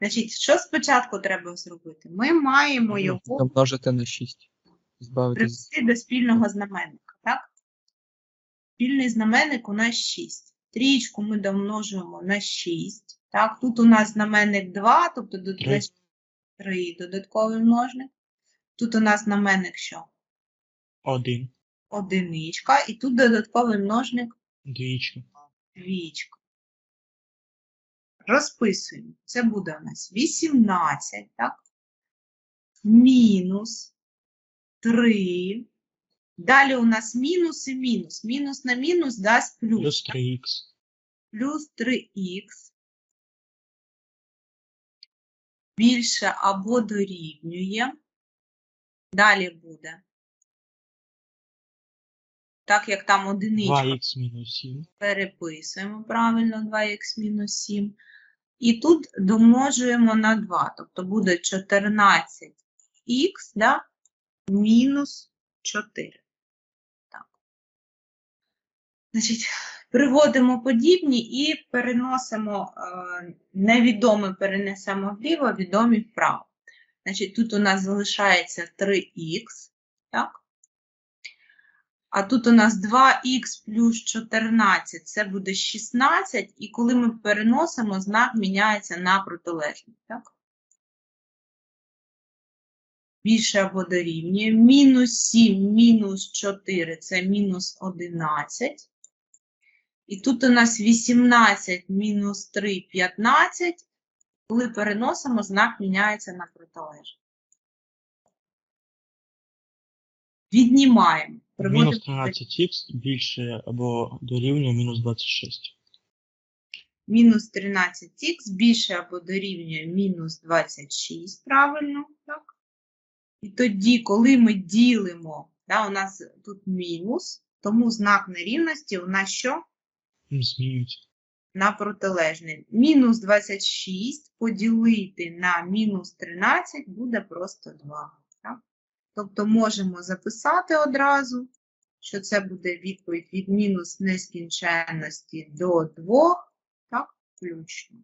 Значить, що спочатку треба зробити? Ми маємо його Домножити на 6. Привести до спільного знаменника, так? Спільний знаменник у нас 6. Трієчку ми домножуємо на 6. Так, тут у нас знаменник 2, тобто до Три. 3 додатковий множник. Тут у нас знаменник що? Один. Одиничка, і тут додатковий множник Двічка. двічка. Розписуємо. Це буде у нас 18, так? Мінус 3. Далі у нас мінус і мінус. Мінус на мінус дасть плюс. Плюс 3х. Плюс 3х. Більше або дорівнює. Далі буде. Так як там одиничка. 2х мінус 7. переписуємо правильно 2х мінус 7. І тут домножуємо на 2, тобто буде 14х да, мінус 4. Так. Значить, приводимо подібні і переносимо е, невідоме перенесемо вліво, відомі вправо. Значить, тут у нас залишається 3х, так? А тут у нас 2х плюс 14, це буде 16, і коли ми переносимо, знак міняється на протилежний. Так? Більше або дорівнює. Мінус 7, мінус 4 це мінус 11. І тут у нас 18 мінус 3 15. Коли переносимо, знак міняється на протилежний. Віднімаємо. Мінус 13х більше або дорівнює мінус 26. мінус 13х більше або дорівнює мінус 26, правильно, так? І тоді, коли ми ділимо, да, у нас тут мінус, тому знак нерівності у нас що? Змінюється. На протилежний. Мінус 26 поділити на мінус 13 буде просто 2. Тобто можемо записати одразу, що це буде відповідь від мінус нескінченності до 2, так, включно.